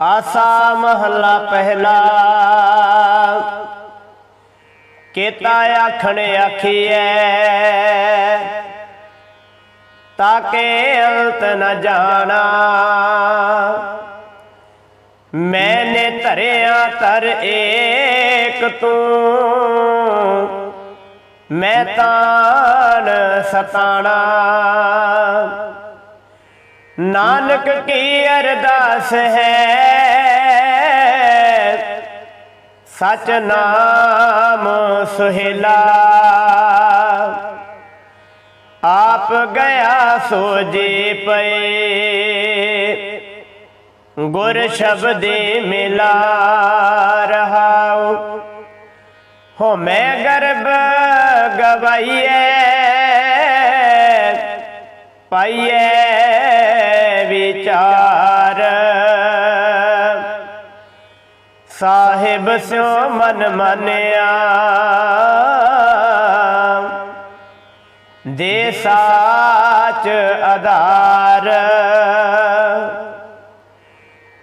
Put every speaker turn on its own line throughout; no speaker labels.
ਆਸਾ ਮਹੱਲਾ ਪਹਿਲਾ। ਕੀਤਾ ਆਖਣ ਆਖੀਐ, ਤਾਕੇ ਅੰਤ ਨ ਜਾਣਾ। ਮੈਨੇ ਧਰਿਆ ਧਰ ਏਕ ਤੂੰ, ਮੈਂ ਤਾਨ ਸਤਾਣਾ। ਨਾਨਕ ਕੀ ਅਰਦਾਸ ਹੈ? ਸਚ ਨਾਮ ਸੁਹੇਲਾ। ਆਪ ਗਿਆ ਸੋ ਜੀ ਪਏ। ਗੁਰ ਸ਼ਬਦੇ ਮਿਲਾ ਰਹਾਉ। ਹੋ ਮੈਂ ਗਰਬ ਗਵਾਈਐ ਪਾਈਏ ਵਿਚਾਰ। ਸਾਹਿਬ ਸਿਓ ਮਨ ਮਾਨਿਆ। ਦੇ ਸਾਚ ਆਧਾਰ।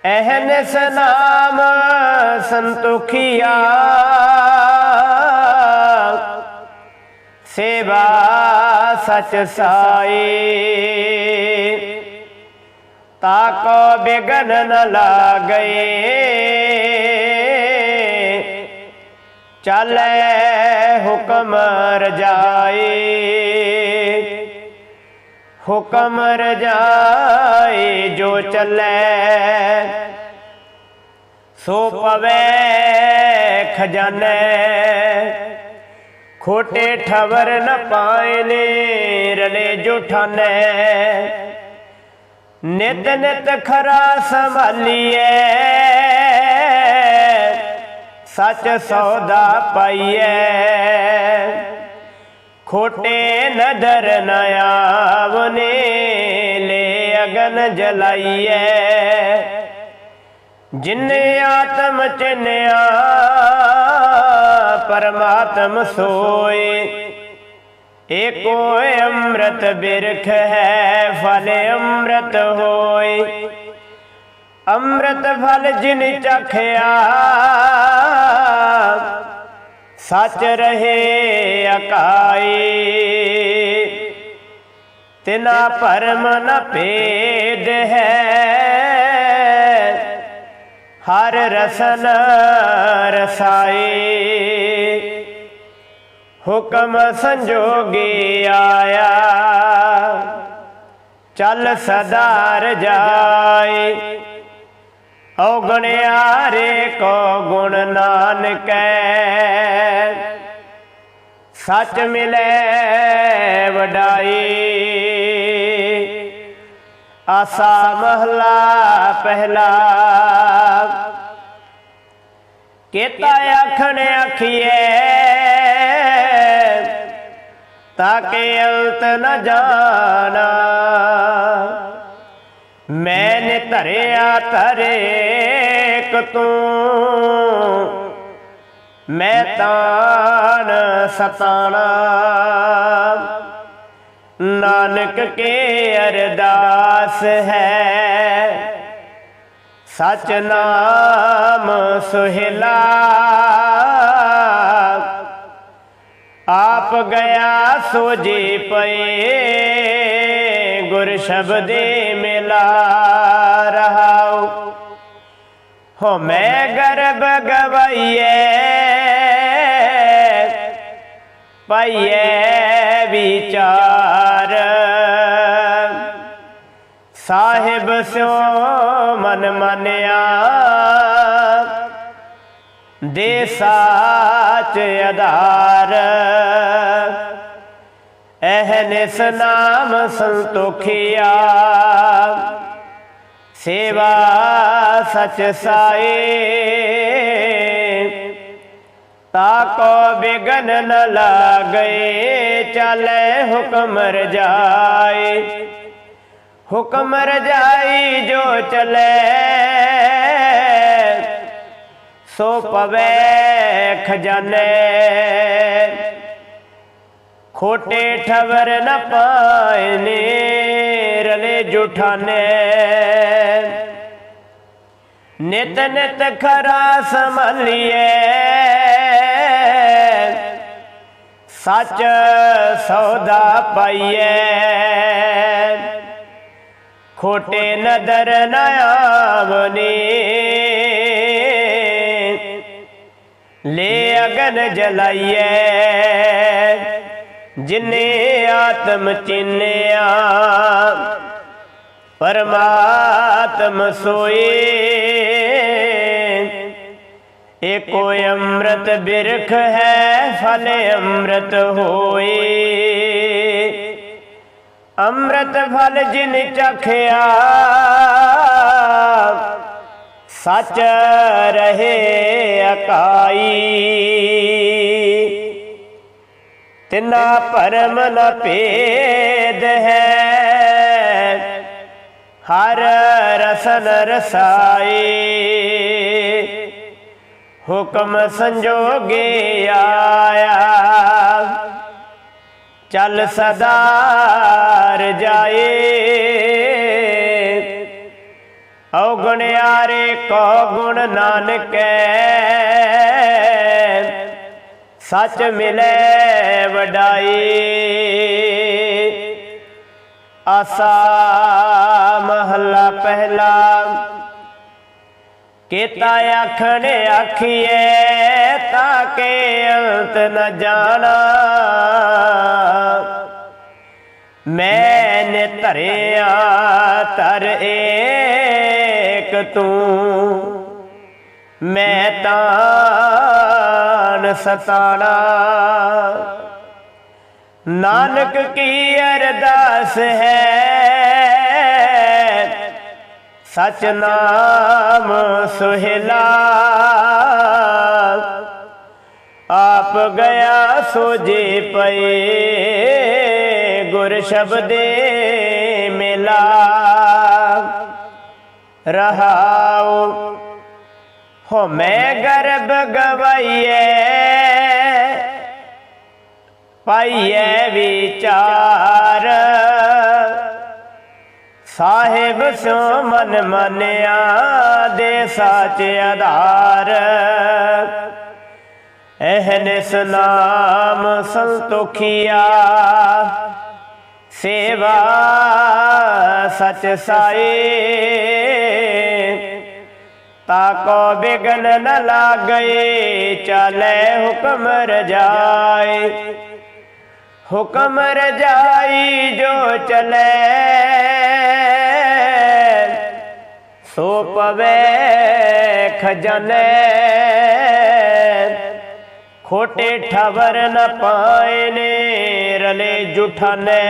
ਅਹਨਸ ਨਾਮ ਸੰਤੋਖੀਆ। ਸੇਵਾ ਸਚ ਸਾਈ। ਤਾਕੋ ਬਿਗਨ ਨ ਲਾਗਏ ਚੱਲੇ ਹੁਕਮ ਰਜਾਈ। ਹੁਕਮ ਰਜਾਈ ਜੋ ਚੱਲੇ, ਸੋ ਪਵੇ ਖਜ਼ਾਨੇ। ਖੋਟੇ ਠਵਰ ਨ ਪਾਏ ਨੇ ਰਲੇ ਜੁਠਾਨੇ। ਨਿਤ ਨਿਤ ਖਰਾ ਸੰਭਾਲੀਏ ਸੱਚ ਸੌਦਾ ਪਾਈਏ ਖੋਟੇ ਨਦਰ ਨ ਆਵਨੇ, ਲੈ ਅਗਨ ਜਲਾਈਏ ਜਿਨੇ ਆਤਮ ਚਿਨਿਆ ਪਰਮਾਤਮ ਸੋਏ। ਏਕੋ ਅੰਮ੍ਰਿਤ ਬਿਰਖ ਹੈ, ਫਲ ਅੰਮ੍ਰਿਤ ਹੋਏ। ਅੰਮ੍ਰਿਤ ਫਲ ਜਿਨ ਚਖਿਆ, ਸੱਚ ਰਹੇ ਅਕਾਈ ਤਿਨਾ ਪਰਮ ਨ ਭੇਦ ਹੈ, ਹਰ ਰਸਨ ਰਸਾਈ ਹੁਕਮ ਸੰਜੋਗੀ ਆਇਆ। ਚੱਲ ਸਦਾ ਰਜਾਈ ਔਗਣਿਆਰੇ ਕੋ ਗੁਣ ਨਾਨਕੈ। ਸੱਚ ਮਿਲੇ ਵਡਾਈ। ਆਸਾ ਮਹਲਾ ਪਹਿਲਾ। ਕੀਤਾ ਆਖਣ ਆਖੀਏ ਤਾਕੇ ਅੰਤ ਨ ਜਾਣਾ। ਮੈਨੇ ਧਰਿਆ ਧਰੇਕ ਤੂੰ। ਮੈਂ ਤਾਨ ਸਤਾਣਾ। ਨਾਨਕ ਕੇ ਅਰਦਾਸ ਹੈ। ਸਚ ਨਾਮ ਸੁਹੇਲਾ। ਆਪ ਗਿਆ ਸੋ ਜੀ ਪਏ ਗੁਰ ਸ਼ਬਦੇ ਮਿਲਾ ਰਹਾਉ। ਹੋ ਮੈਂ ਗਰਬ ਗਵਾਈਏ ਪਾਈਏ ਵਿਚਾਰ। ਸਾਹਿਬ ਸਿਓ ਮਨ ਮਾਨਿਆ ਦੇ ਸਾਚ ਆਧਾਰ। ਅਹਨਿਸ ਨਾਮ ਸੰਤੋਖਿਆ। ਸੇਵਾ ਸਚ ਸਾਈ। ਤਾਕੋ ਬਿਗਨ ਨ ਲਾਗਏ ਚਲੇ ਹੁਕਮ ਰਜਾਈ। ਹੁਕਮ ਰਜਾਈ ਜੋ ਚਲੇ, ਸੋ ਪਵੇ ਖਜ਼ਾਨੇ। ਖੋਟੇ ਠਵਰ ਨਾ ਪਾਏ ਨੇ ਰਲੇ ਜੁਠਾਨੇ। ਨਿਤ ਨਿਤ ਖਰਾ ਸੰਭਲੀਏ। ਸੱਚ ਸੌਦਾ ਪਾਈਏ। ਖੋਟੇ ਨਦਰ ਨਾ ਆਵਨੀ। ਲੈ ਅਗਨ ਜਲਾਈਏ ਜਿਨੇ ਆਤਮ ਚਿੰਨਿਆ, ਪਰਮਾਤਮ ਸੋਏ। ਏਕੋ ਅੰਮ੍ਰਿਤ ਬਿਰਖ ਹੈ, ਫਲ ਅੰਮ੍ਰਿਤ ਹੋਏ। ਅੰਮ੍ਰਿਤ ਫਲ ਜਿਨ ਚਖਿਆ ਸੱਚ ਰਹੇ ਅਕਾਈ। ਤਿਨਾ ਪਰਮ ਨ ਭੇਦ ਹੈ। ਹਰ ਰਸਨ ਰਸਾਈ। ਹੁਕਮ ਸੰਜੋਗੇ ਆਇਆ। ਚੱਲ ਸਦਾਰ ਜਾਏ ਔਗਣਿਆਰੇ ਕੋ ਗੁਣ ਨਾਨਕੈ। ਸੱਚ ਮਿਲੇ ਵਡਾਈ। ਆਸਾ ਮਹੱਲਾ ਪਹਿਲਾ। ਕੀਤਾ ਆਖਣ ਆਖੀਏ ਤਾਂ ਕੇ ਅੰਤ ਨ ਜਾਣਾ। ਮੈਨੇ ਧਰਿਆ ਧਰ ਏਕ ਤੂੰ ਮੈਂ ਤਾਂ ਸਤਾਣਾ। ਨਾਨਕ ਕੀ ਅਰਦਾਸ ਹੈ? ਸਚ ਨਾਮ ਸੁਹਿਲਾ। ਆਪ ਗਿਆ ਸੋਜੇ ਪਏ ਗੁਰ ਸ਼ਬਦੇ ਮਿਲਾ। ਰਹਾਉ। ਹੋ ਮੈਂ ਗਰਬ ਗਵਾਈਏ ਪਾਈਏ ਵਿਚਾਰ। ਸਾਹਿਬ ਸੋ ਮਨ ਮੰਨਿਆ ਦੇ ਸਾਚ ਆਧਾਰ। ehnes ਨਾਮ ਸੰਤੋਖੀਆ। ਸੇਵਾ ਸਚ ਸਾਈ। ਤਾਕੋ ਬਿਗਨ ਨ ਲਾਗਏ ਚਾਲੇ ਹੁਕਮ ਰਜਾਏ ਹੁਕਮ ਰਜਾਈ ਜੋ ਚਲੇ, ਸੋ ਪਵੇ ਖਜਨੇ। ਖੋਟੇ ਠਵਰ ਨ ਪਾਏ ਨੇ, ਰਲੇ ਜੁਠਾਨੇ।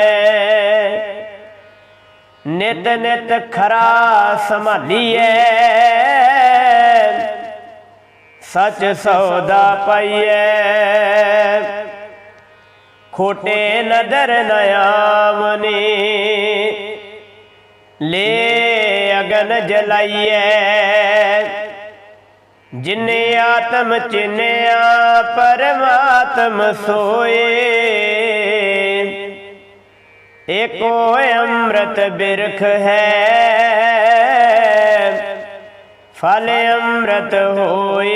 ਨਿਤ ਨਿਤ ਖਰਾ ਸੰਭਾਲੀਏ ਸੱਚ ਸੌਦਾ ਪਾਈਏ ਖੋਟੇ ਨਦਰ ਨ ਆਵਨੀ। ਲੈ ਅਗਨ ਜਲਾਈਏ ਜਿਨੇ ਆਤਮ ਚਿਨਿਆ, ਪਰਮਾਤਮ ਸੋਏ। ਏਕੋ ਅੰਮ੍ਰਿਤ ਬਿਰਖ ਹੈ। ਫਲ ਅੰਮ੍ਰਿਤ ਹੋਏ।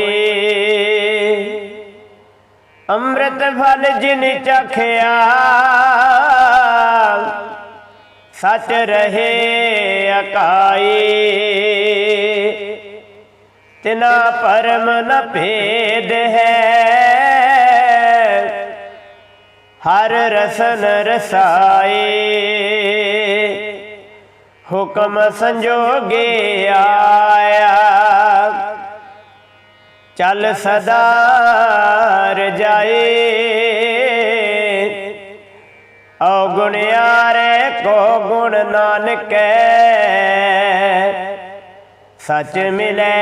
ਅੰਮ੍ਰਿਤ ਫਲ ਜਿਨ ਚਖਿਆ, ਸਚ ਰਹੇ ਅਕਾਈ ਤਿਨਾ ਪਰਮ ਨ ਭੇਦ ਹੈ। ਹਰ ਰਸਨ ਰਸਾਈ ਹੁਕਮ ਸੰਜੋਗੇ ਆਇਆ। ਚੱਲ ਸਦਾ ਰਜਾਏ। ਔਗੁਣਿਆਰੇ ਕੋ ਗੁਣ ਨਾਨਕੈ। ਸੱਚ ਮਿਲੇ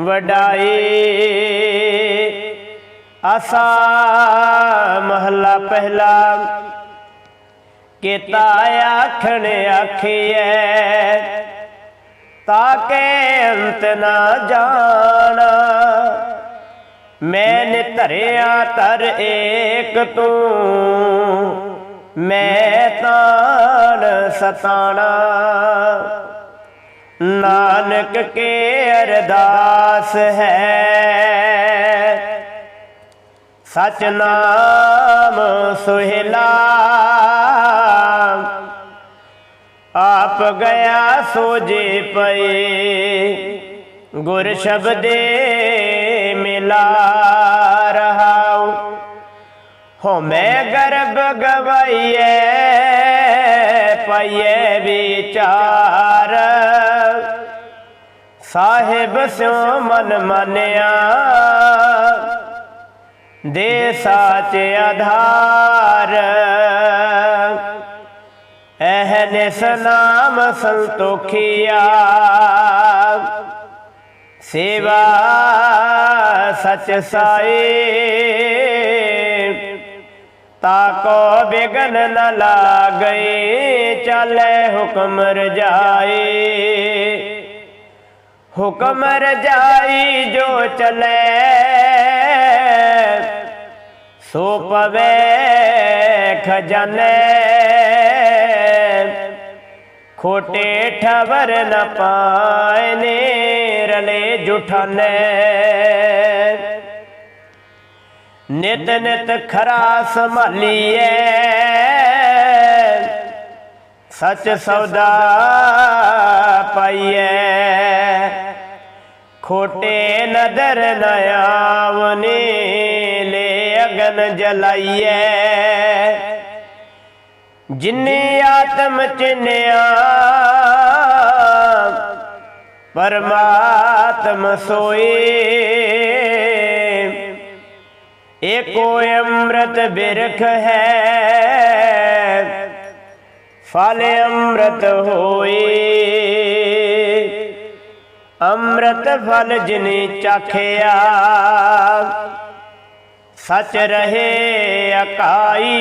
ਵਡਾਈ ਆਸਾ ਮਹੱਲਾ ਪਹਿਲਾ। ਕੀਤਾ ਆਖਣ ਆਖੀਐ ਤਾਕੇ ਅੰਤ ਨਾ ਜਾਣਾ। ਮੈਨ ਧਰਿਆ ਤਰ ਏਕ ਤੂੰ, ਮੈਂ ਤਾਨ ਸਤਾਣਾ। ਨਾਨਕ ਕੇ ਅਰਦਾਸ ਹੈ, ਸਚ ਨਾਮ ਸੁਹਿਲਾ। ਆਪ ਗਿਆ ਸੋਜੇ ਪਏ। ਗੁਰ ਸ਼ਬਦੇ ਮਿਲਾ ਰਹਾਉ। ਹੋ ਮੈਂ ਗਰਬ ਗਵਾਈਏ ਪਈਏ ਵਿਚਾਰ। ਸਾਹਿਬ ਸਿਉ ਮਨ ਮਾਨਿਆ, ਦੇ ਸਾਚ ਆਧਾਰ। ਐਹਨਿਸ ਨਾਮ ਸੰਤੋਖੀਆ ਸੇਵਾ ਸਚ ਸਾਈ ਤਾਕੋ ਬਿਗਨ ਨ ਲਾਗਈ ਚੱਲੇ ਹੁਕਮ ਰਜਾਈ ਹੁਕਮ ਰਜਾਈ ਜੋ ਚਲੇ ਸੋ ਪਵੇ ਖਜ਼ਾਨੇ ਖੋਟੇ ਠਵਰ ਨ ਪਾਏ ਨੇ ਰਲੇ ਜੁਠਾਨੇ। ਨਿਤ ਨਿਤ ਖਰਾ ਸੰਭਾਲੀਏ। ਸਚ ਸੌਦਾ ਪਾਈਏ। ਖੋਟੇ ਨਦਰ ਨਾ ਆਵਨੇ, ਲੈ ਅਗਨ ਜਲਾਈਏ। ਜਿਨੇ ਆਤਮ ਚਿਨਿਆ, ਪਰਮਾਤਮ ਸੋਏ। ਏਕੋ ਅੰਮ੍ਰਿਤ ਬਿਰਖ ਹੈ, ਫਲ ਅੰਮ੍ਰਿਤ ਹੋਏ। ਅੰਮ੍ਰਿਤ ਫਲ ਜਿਨੇ ਚਾਖਿਆ ਸੱਚ ਰਹੇ ਅਕਾਈ।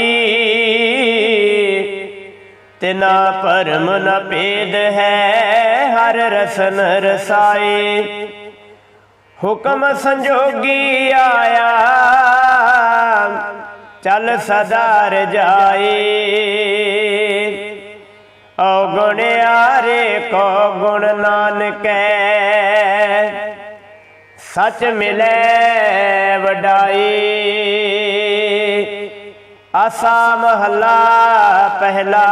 ਤਿਨਾ ਪਰਮ ਨ ਭੇਦ ਹੈ ਹਰ ਰਸਨ ਰਸਾਈ। ਹੁਕਮ ਸੰਜੋਗੀ ਆਇਆ, ਚੱਲ ਸਦਾ ਰਜਾਈ। ਔਗੁਣ ਆਰੇ ਕੋ ਗੁਣ ਨਾਨਕੈ ਸੱਚ ਮਿਲੇ ਵਡਾਈ। ਆਸਾ ਮਹੱਲਾ ਪਹਿਲਾ।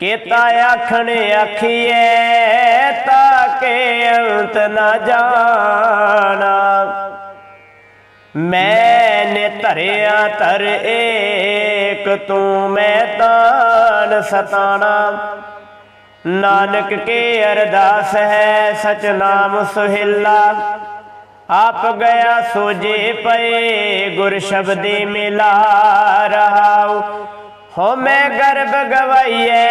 ਕੀਤਾ ਆਖਣ ਆਖੀਏ ਤਾਂ ਕੇ ਅੰਤ ਨਾ ਜਾਣਾ। ਮੈਨੇ ਧਰਿਆ ਧਰ ਏਕ, ਤੂੰ ਮੈਂ ਤਾਨ ਸਤਾਣਾ। ਨਾਨਕ ਕੇ ਅਰਦਾਸ ਹੈ, ਸਚ ਨਾਮ ਸੁਹਿਲਾ। ਆਪ ਗਿਆ ਸੋਜੇ ਪਏ, ਗੁਰ ਸ਼ਬਦੇ ਮਿਲਾ ਰਹਾਉ। ਹੋ ਮੈਂ ਗਰਭ ਗਵਾਈਏ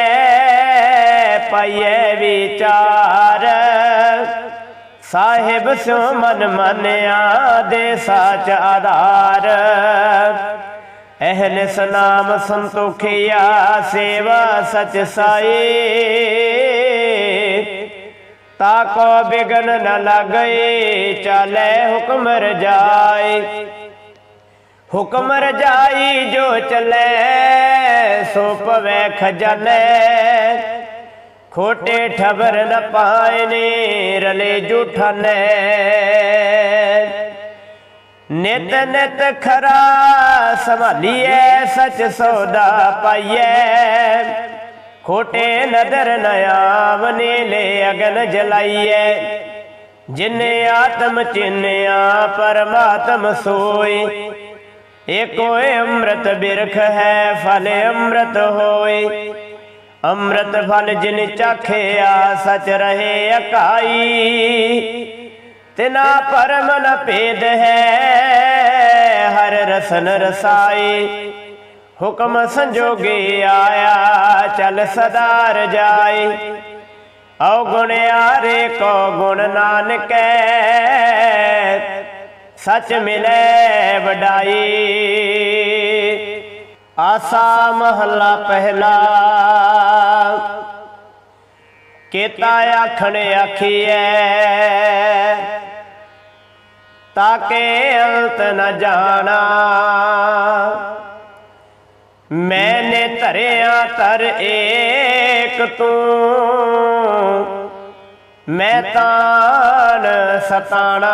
ਪਈਏ ਵਿਚਾਰ। ਸਾਹਿਬ ਸਿਉ ਮਨ ਮਾਨਿਆ ਦੇ ਸਾਚ ਆਧਾਰ। ਅਹਨਿਸ ਸਲਾਮ ਸੰਤੋਖਿਆ ਸੇਵਾ ਸਚ ਸਾਈ। ਤਾਕੋ ਬਿਗਨ ਨ ਲਗਏ ਚਾਲੇ ਹੁਕਮ ਰਜਾਈ। ਹੁਕਮ ਰਜਾਈ ਜੋ ਚਲੇ, ਸੋ ਪਵੇ ਖਜ਼ਾਨੇ। ਖੋਟੇ ਠਬਰ ਨ ਪਾਏ ਨੇ ਰਲੇ ਜੂਠਾਨੇ। ਨਿਤ ਨਿਤ ਖਰਾ ਸੰਭਾਲੀਏ ਸਚ ਸੌਦਾ ਪਾਈਏ ਖੋਟੇ ਨਦਰ ਨ ਆਵਨੇ, ਲੈ ਅਗਨ ਜਲਾਈਏ ਜਿਨੇ ਆਤਮ ਚਿੰਨਿਆ, ਪਰਮਾਤਮ ਸੋਈ ਏਕੋ ਅੰਮ੍ਰਿਤ ਬਿਰਖ ਹੈ, ਫਲ ਅੰਮ੍ਰਿਤ ਹੋਏ। ਅੰਮ੍ਰਿਤ ਫਲ ਜਿਨ ਚਾਖਿਆ, ਸਚ ਰਹੇ ਅਕਾਈ। ਤਿਨਾ ਪਰਮ, ਨ ਭੇਦ ਹੈ। ਹਰ ਰਸਨ ਰਸਾਈ, ਹੁਕਮ ਸੰਜੋਗੇ ਆਇਆ, ਚਲ ਸਦਾ ਰਜਾਈ। ਔ ਗੁਣ ਆਰੇ ਕੋ ਗੁਣ ਨਾਨਕੈ, ਸਚ ਮਿਲੇ ਵਡਾਈ। ਆਸਾ ਮਹੱਲਾ ਪਹਿਲਾ, ਕੀਤਾ ਆਖਣ ਆਖੀਐ। ਤਾਕੇ ਅੰਤ ਨ ਜਾਣਾ ਮੈਨੇ ਧਰਿਆ ਤਰ ਏਕ ਤੂੰ ਮੈਂ ਤਾਨ ਸਤਾਣਾ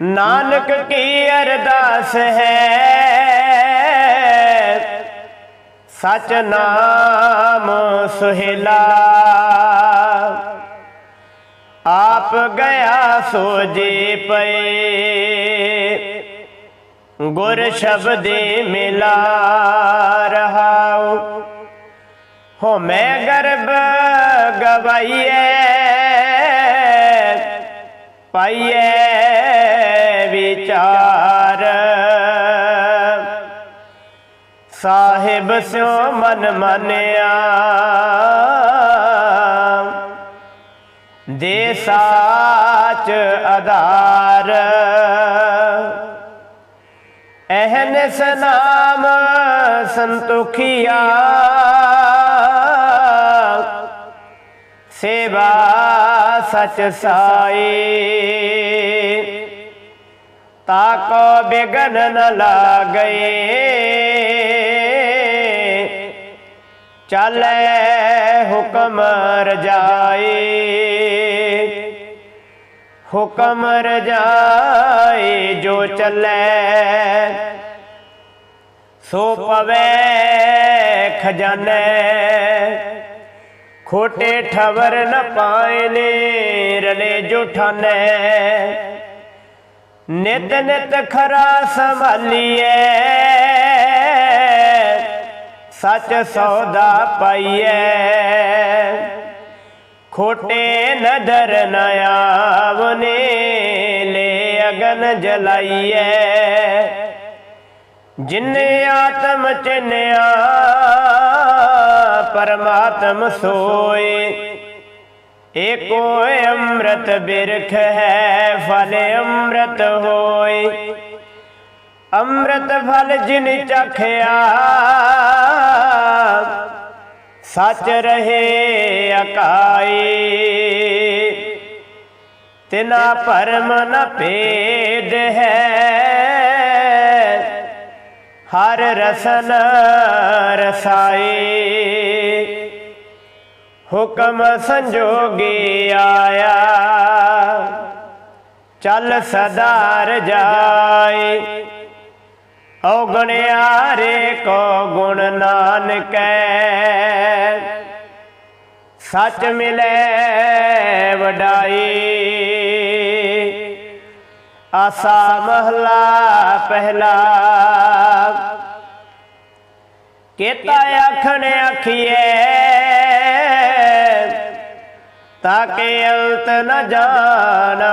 ਨਾਨਕ ਕੀ ਅਰਦਾਸ ਹੈ ਸਚ ਨਾਮ ਸੁਹੇਲਾ ਆਪ ਗਿਆ ਸੋਜੇ ਪਏ। ਗੁਰ ਸ਼ਬਦੇ ਮਿਲਾ ਰਹਾਉ। ਹੋ ਮੈਂ ਗਰਬ ਗਵਾਈਏ ਪਾਈਏ ਵਿਚਾਰ। ਸਾਹਿਬ ਸਿਓ ਮਨ ਮੰਨਿਆ। ਦੇ ਸਾਚ ਆਧਾਰ। ਅਹਨਸ ਨਾਮ ਸੰਤੋਖੀਆ। ਸੇਵਾ ਸਚ ਸਾਈ। ਤਾਕੋ ਬਿਗਨ ਨ ਲਾਗਏ ਚੱਲੇ ਹੁਕਮ ਰਜਾਈ। ਹੁਕਮ ਰਜਾਈ ਜੋ ਚੱਲੇ, ਸੋ ਪਵੇ ਖਜ਼ਾਨੇ। ਖੋਟੇ ਠਵਰ ਨ ਪਾਏ ਨੇ, ਰਲੇ ਜੁਠਾਨੇ ਨਿਤ ਨਿਤ ਖਰਾ ਸੰਭਾਲੀਏ ਸੱਚ ਸੌਦਾ ਪਾਈਏ ਖੋਟੇ ਨਦਰ ਨ ਆਵਨੇ, ਲੈ ਅਗਨ ਜਲਾਈਏ ਜਿਨੇ ਆਤਮ ਚਿਨਿਆ, ਪਰਮਾਤਮ ਸੋਏ। ਏਕੋ ਅੰਮ੍ਰਿਤ ਬਿਰਖ ਹੈ, ਫਲ ਅੰਮ੍ਰਿਤ ਹੋਏ। ਅੰਮ੍ਰਿਤ ਫਲ ਜਿਨ ਚਖਿਆ ਸੱਚ ਰਹੇ ਅਕਾਈ। ਤਿਨਾ ਭਰਮ ਨ ਭੇਦ ਹੈ। ਹਰ ਰਸਨ ਰਸਾਈ। ਹੁਕਮ ਸੰਜੋਗੀ ਆਇਆ। ਚੱਲ ਸਦਾ ਰਜਾਈ। ਔਗਣਿਆਰੇ ਕੋ ਗੁਣ ਨਾਨਕੈ। ਸੱਚ ਮਿਲੇ ਵਡਾਈ। ਆਸਾ ਮਹਲਾ ਪਹਿਲਾ। ਕੀਤਾ ਆਖਣ ਆਖੀਏ ਤਾਕੇ ਅੰਤ ਨ ਜਾਣਾ।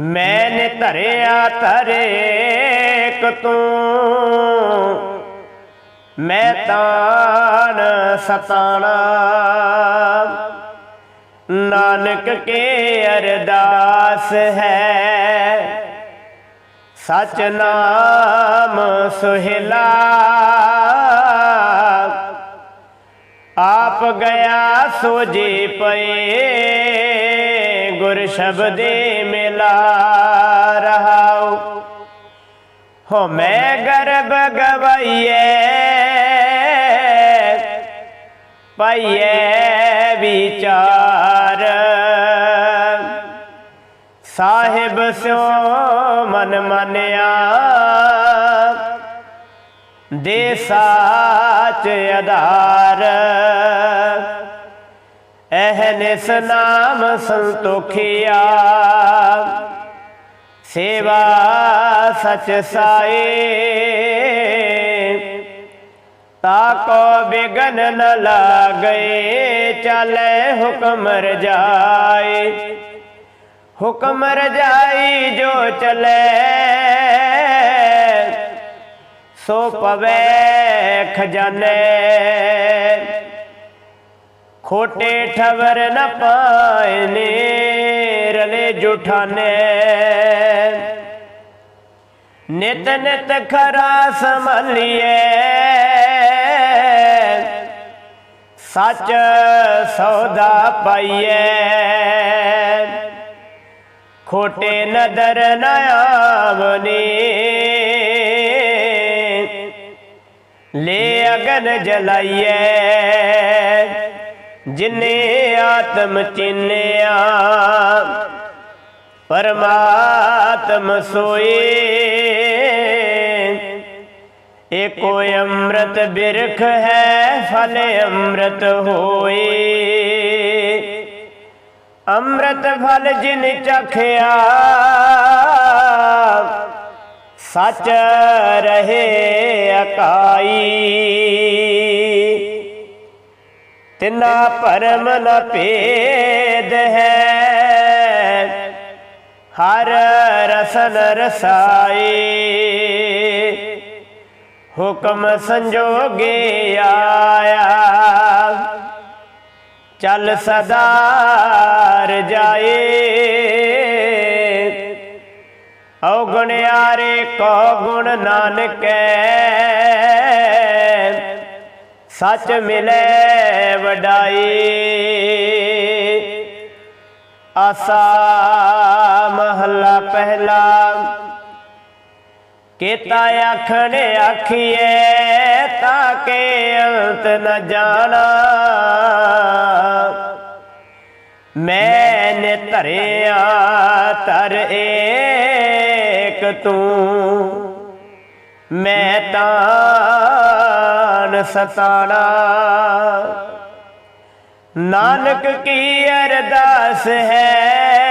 ਮੈਂ ਧਰਿਆ ਧਰੇਕ ਤੂੰ। ਮੈਂ ਤਾਨ ਸਤਾਣਾ। ਨਾਨਕ ਕੇ ਅਰਦਾਸ ਹੈ। ਸਚ ਨਾਮ ਸੁਹਿਲਾ। ਆਪ ਗਿਆ ਸੋਜੇ ਪਏ, ਗੁਰ ਸ਼ਬਦੇ ਮਿਲਾ। ਹੋ ਮੈਂ ਗਰਬ ਗਵਾਈਏ ਪਾਈਏ ਵਿਚਾਰ। ਸਾਹਿਬ ਸਿਓ ਮਨ ਮੰਨਿਆ, ਦੇ ਸਾਚ ਆਧਾਰ। ਅਹਨਿਸ ਨਾਮ ਸੰਤੋਖਿਆ, ਸੇਵਾ ਸਚ ਸਾਈ। ਤਾਕੋ ਬਿਗਨ ਨ ਲਾਗਏ ਚਲੇ ਹੁਕਮ ਰਜਾਈ। ਹੁਕਮ ਰਜਾਈ ਜੋ ਚਲੇ, ਸੋ ਪਵੇ ਖਜ਼ਾਨੇ। ਖੋਟੇ ਠਵਰ ਨ ਪਾਏ ਨੇ ਰਲੇ ਜੁਠਾਨੇ। ਨਿਤ ਨਿਤ ਖਰਾ ਸੰਭਲੀਏ। ਸੱਚ ਸੌਦਾ ਪਾਈਏ। ਖੋਟੇ ਨਦਰ ਨਾ ਆਵਨੀ। ਲੈ ਅਗਨ ਜਲਾਈਐ ਜਿਨੇ ਆਤਮ ਚਿੰਨਿਆ। ਪਰਮਾਤਮ ਸੋਏ। ਏਕੋ ਅੰਮ੍ਰਿਤ ਬਿਰਖ ਹੈ, ਫਲ ਅੰਮ੍ਰਿਤ ਹੋਏ। ਅੰਮ੍ਰਿਤ ਫਲ ਜਿਨ ਚਖਿਆ, ਸੱਚ ਰਹੇ ਅਕਾਈ। ਤਿਨਾ ਪਰਮ ਨ ਭੇਦ ਹੈ। ਹਰ ਰਸਨ ਰਸਾਈ। ਹੁਕਮ ਸੰਜੋਗੇ ਆਇਆ। ਚੱਲ ਸਦਾ ਰਜਾਏ ਔਗਣਿਆਰੇ ਕੋ ਗੁਣ ਨਾਨਕੈ। ਸੱਚ ਮਿਲੇ ਵਡਾਈ। ਆਸਾ ਮਹੱਲਾ ਪਹਿਲਾ। ਕੀਤਾ ਆਖਣ ਆਖੀਏ ਤਾਂ ਕਿ ਅੰਤ ਨ ਜਾਣਾ। ਮੈਂ ਨੇ ਧਰਿਆ ਧਰ ਏਕ ਤੂੰ। ਮੈਂ ਤਾਂ ਸਤਾਣਾ। ਨਾਨਕ ਕੀ ਅਰਦਾਸ ਹੈ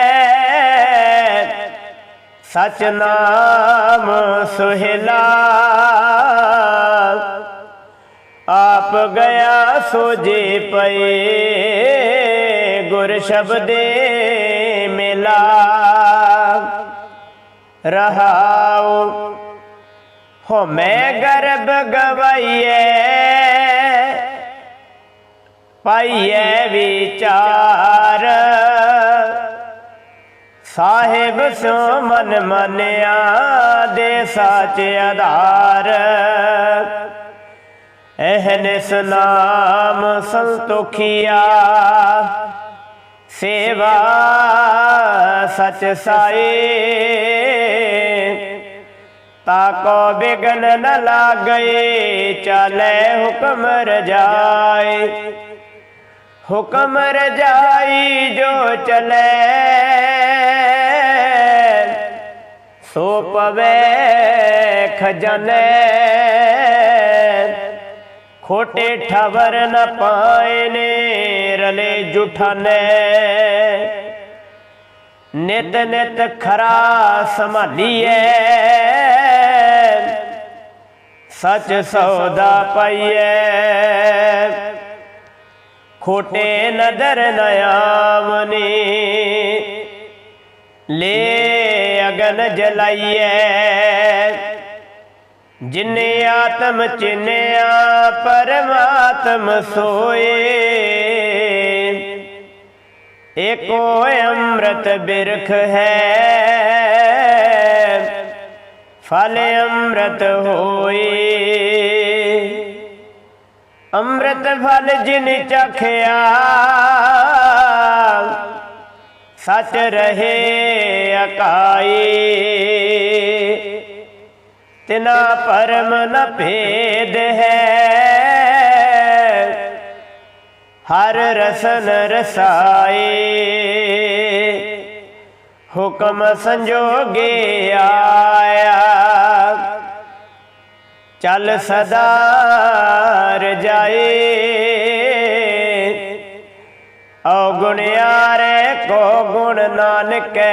ਸਚ ਨਾਮ ਸੁਹਿਲਾ ਆਪ ਗਿਆ ਸੋਜੇ ਪਏ, ਗੁਰ ਸ਼ਬਦੇ ਮਿਲਾ। ਰਹਾਉ, ਹੋ ਮੈਂ ਗਰਬ ਗਵਾਈਏ ਪਾਈਏ ਵਿਚਾਰ। ਸਾਹਿਬ ਸੋ ਮਨ ਮੰਨਿਆ ਦੇ ਸਾਚ ਆਧਾਰ। ehnis ਨਾਮ ਸੰਤੋਖੀਆ। ਸੇਵਾ ਸਚ ਸਾਈ। ਤਾਕੋ ਬਿਗਨ ਨ ਲਾਗੇ ਚਾਲੇ ਹੁਕਮ ਰਜਾਏ ਹੁਕਮ ਰਜਾਈ ਜੋ ਚਲੇ ਸੋ ਪਵੇ ਖਜਨੇ ਖੋਟੇ ਠਵਰ ਨ ਪਾਏ ਨੇ ਰਲੇ ਜੁਠਾਨੇ। ਨਿਤ ਨਿਤ ਖਰਾ ਸੰਭਾਲੀਏ। ਸੱਚ ਸੌਦਾ ਪਾਈਏ। ਖੋਟੇ ਨਦਰ ਨਿਆਮਨੀ ਲੇ ਅਗਨ ਜਲਾਈਏ ਜਿਨੇ ਆਤਮ ਚਿਨਿਆ, ਪਰਮਾਤਮ ਸੋਏ। ਏਕੋ ਅੰਮ੍ਰਿਤ ਬਿਰਖ ਹੈ। ਫਲ ਅੰਮ੍ਰਿਤ ਹੋਏ। ਅੰਮ੍ਰਿਤ ਫਲ ਜਿਨ ਚਖਿਆ, ਸਚ ਰਹੇ। ਅਕਾਈ ਤਿਨਾ ਪਰਮ ਨ ਭੇਦ ਹੈ। ਹਰ ਰਸਨ ਰਸਾਏ। ਹੁਕਮ ਸੰਜੋਗੇ ਆਇਆ। ਚੱਲ ਸਦਾ ਰਜਾਏ। ਔਗੁਣਿਆਰੇ ਕੋ ਗੁਣ ਨਾਨਕੈ।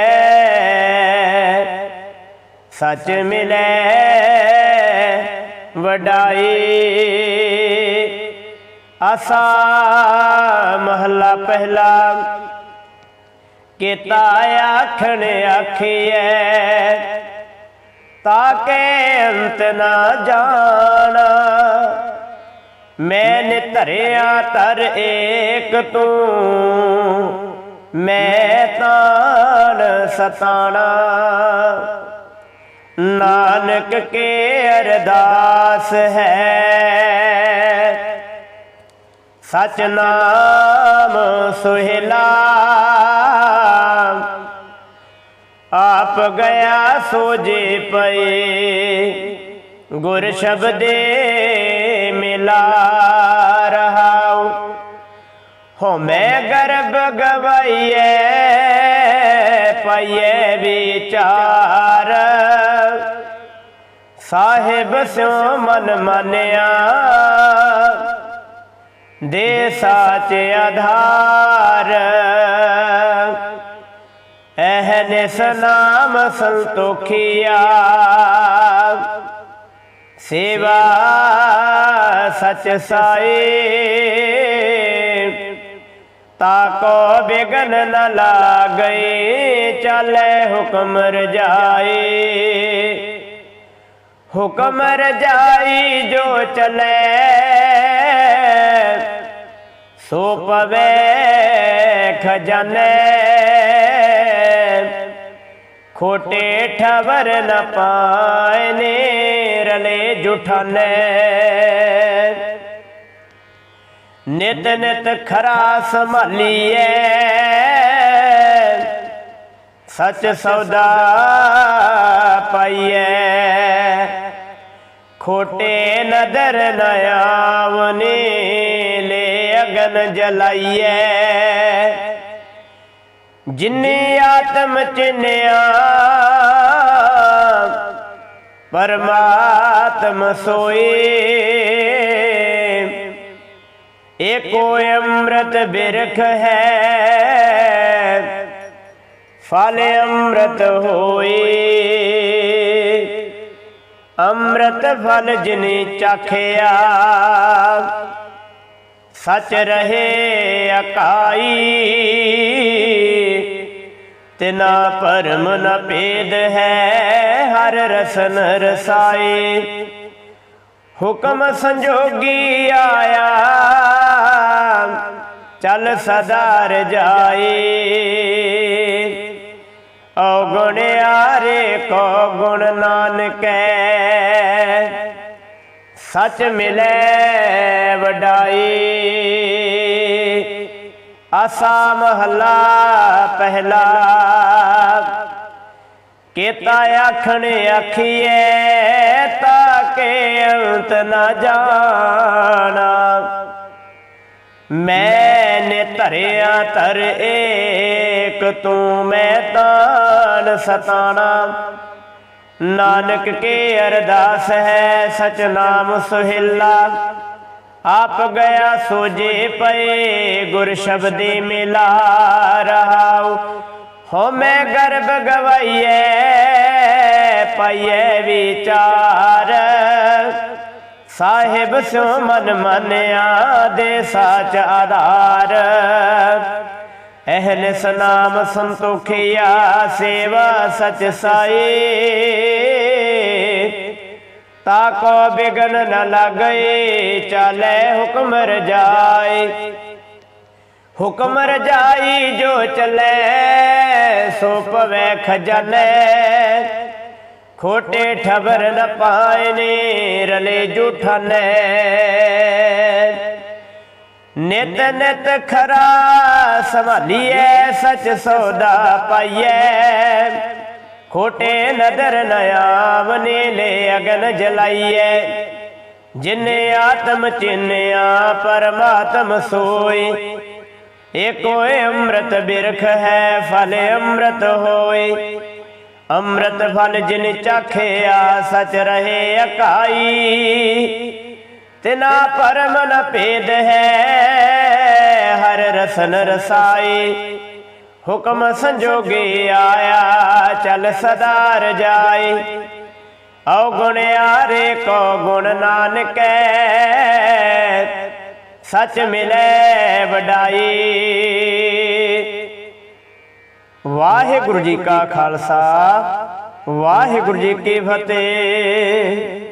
ਸੱਚ ਮਿਲੇ ਵਡਾਈ। ਆਸਾ ਮਹੱਲਾ ਪਹਿਲਾ। ਕੀਤਾ ਆਖਣ ਆਖੀਐ ਤਾਕੇ ਅੰਤ ਨਾ ਜਾਣਾ। ਮੈਂ ਧਰਿਆ ਤਰ ਏਕ ਤੂੰ। ਮੈਂ ਤਾਨ ਸਤਾਣਾ। ਨਾਨਕ ਕੇ ਅਰਦਾਸ ਹੈ। ਸਚ ਨਾਮ ਸੁਹਿਲਾ। ਆਪ ਗਿਆ ਸੋਜੇ ਪਏ। ਗੁਰ ਸ਼ਬਦੇ ਮਿਲਾ ਰਹਾਉ। ਹੋ ਮੈਂ ਗਰਭ ਗਵਾਈਏ ਪਈਏ ਵਿਚਾਰ। ਸਾਹਿਬ ਸਿਉ ਮਨ ਮਾਨਿਆ, ਦੇ ਸਾਚ ਆਧਾਰ। ਐਹਨਿਸ ਨਾਮ ਸੰਤੋਖੀਆ, ਸੇਵਾ ਸਚ ਸਾਈ। ਤਾਕੋ ਬਿਗਨ ਨ ਲਾਗਈ, ਚਾਲੇ ਹੁਕਮ ਰਜਾਈ। ਹੁਕਮ ਰਜਾਈ ਜੋ ਚਲੇ, ਸੋ ਪਵੇ ਖਜ਼ਾਨੇ। ਖੋਟੇ ਠਵਰ ਨ ਪਾਏ ਨੇ ਰਲੇ ਜੁਠਾਨੇ। ਨਿਤ ਨਿਤ ਖਰਾ ਸੰਭਾਲੀਏ। ਸਚ ਸੌਦਾ ਪਾਈਏ। ਖੋਟੇ ਨਦਰ ਨ ਆਵਨੇ, ਲੈ ਅਗਨ ਜਲਾਈਏ। ਜਿਨੇ ਆਤਮ ਚਿਨਿਆ, ਪਰਮਾਤਮ ਸੋਏ। ਏਕੋ ਅੰਮ੍ਰਿਤ ਬਿਰਖ ਹੈ, ਫਲ ਅੰਮ੍ਰਿਤ ਹੋਏ। ਅੰਮ੍ਰਿਤ ਫਲ ਜਿਨੇ ਚਾਖਿਆ, ਸਚ ਰਹੇ ਅਕਾਈ। ਤਿਨਾ ਪਰਮ, ਨ ਭੇਦ ਹੈ, ਹਰ ਰਸਨ ਰਸਾਈ ਹੁਕਮ ਸੰਜੋਗੀ ਆਇਆ, ਚੱਲ ਸਦਾ ਰਜਾਈ ਔਗੁਣ ਆਰੇ ਕੋ ਗੁਣ ਨਾਨਕੈ, ਸਚ ਮਿਲੇ ਵਡਾਈ ਆਸਾ ਮਹੱਲਾ ਪਹਿਲਾ। ਕੀਤਾ ਆਖਣ ਆਖੀਏ ਤਾਂ ਕੇ ਅੰਤ ਨਾ ਜਾਣਾ। ਮੈਨੇ ਧਰਿਆ ਧਰ ਏਕ, ਤੂੰ ਮੈਂ ਤਾਨ ਸਤਾਣਾ। ਨਾਨਕ ਕੇ ਅਰਦਾਸ ਹੈ ਸਚ ਨਾਮ ਸੁਹਿਲਾ। ਆਪ ਗਿਆ ਸੋਜੇ ਪਏ, ਗੁਰ ਸ਼ਬਦੇ ਮਿਲਾ ਰਹਾਉ। ਹੋ ਮੈਂ ਗਰਭ ਗਵਾਈਏ ਪਈਏ ਵਿਚਾਰ। ਸਾਹਿਬ ਸਿਉ ਮਨ ਮਾਨਿਆ ਦੇ ਸਾਚ ਆਧਾਰ। ਅਹਨਿਸ ਸਨਾਮ ਸੰਤੋਖਿਆ ਸੇਵਾ ਸਚ ਸਾਈ। ਤਾਕੋ ਬਿਗਨ ਨ ਲੱਗਈ, ਚਾਲੇ ਹੁਕਮ ਰਜਾਈ। ਹੁਕਮ ਰਜਾਈ ਜੋ ਚਲੇ, ਸੋ ਪਵੇ ਖਜ਼ਾਨੇ। ਖੋਟੇ ਠਬਰ ਨ ਪਾਏ ਨੇ, ਰਲੇ ਜੂਠਾਨੇ। ਨਿਤ ਨਿਤ ਖਰਾ ਸੰਭਾਲੀਏ ਸਚ ਸੌਦਾ ਪਾਈਏ ਖੋਟੇ ਨਦਰ ਨ ਆਵਨੇ ਲੈ ਅਗਨ ਜਲਾਈਏ ਜਿਨੇ ਆਤਮ ਚਿੰਨਿਆ, ਪਰਮਾਤਮ ਸੋਈ ਏਕੋ ਅੰਮ੍ਰਿਤ ਬਿਰਖ ਹੈ, ਫਲ ਅੰਮ੍ਰਿਤ ਹੋਏ। ਅੰਮ੍ਰਿਤ ਫਲ ਜਿਨ ਚਾਖਿਆ, ਸਚ ਰਹੇ ਅਕਾਈ। ਤਿਨਾ ਪਰਮ ਨ ਭੇਦ ਹੈ, ਹਰ ਰਸਨ ਰਸਾਈ ਹੁਕਮ ਸੰਜੋਗੇ ਆਇਆ, ਚਲ ਸਦਾ ਰਜਾਈ ਔ ਗੁਣ ਆਰੇ ਕੋ ਗੁਣ ਨਾਨਕੈ, ਸੱਚ ਮਿਲੇ ਵਡਾਈ। ਵਾਹਿਗੁਰੂ ਜੀ ਕਾ ਖਾਲਸਾ, ਵਾਹਿਗੁਰੂ ਜੀ ਕੀ ਫਤਿਹ।